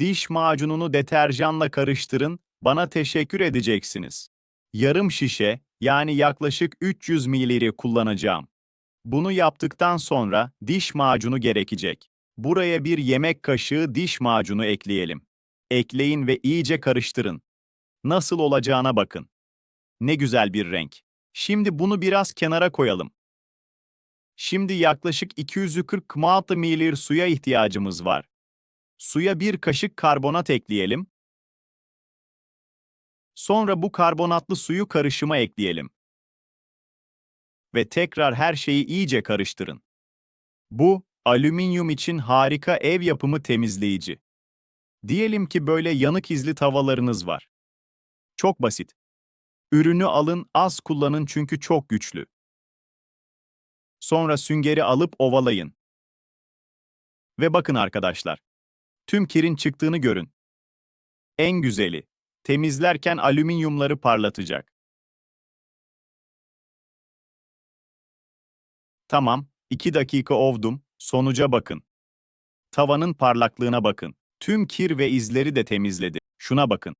Diş macununu deterjanla karıştırın, bana teşekkür edeceksiniz. Yarım şişe, yani yaklaşık 300 mililitre kullanacağım. Bunu yaptıktan sonra diş macunu gerekecek. Buraya bir yemek kaşığı diş macunu ekleyelim. Ekleyin ve iyice karıştırın. Nasıl olacağına bakın. Ne güzel bir renk. Şimdi bunu biraz kenara koyalım. Şimdi yaklaşık 240 ml suya ihtiyacımız var. Suya bir kaşık karbonat ekleyelim. Sonra bu karbonatlı suyu karışıma ekleyelim. Ve tekrar her şeyi iyice karıştırın. Bu, alüminyum için harika ev yapımı temizleyici. Diyelim ki böyle yanık izli tavalarınız var. Çok basit. Ürünü alın, az kullanın çünkü çok güçlü. Sonra süngeri alıp ovalayın. Ve bakın arkadaşlar. Tüm kirin çıktığını görün. En güzeli, temizlerken alüminyumları parlatacak. Tamam, 2 dakika ovdum, sonuca bakın. Tavanın parlaklığına bakın. Tüm kir ve izleri de temizledi. Şuna bakın.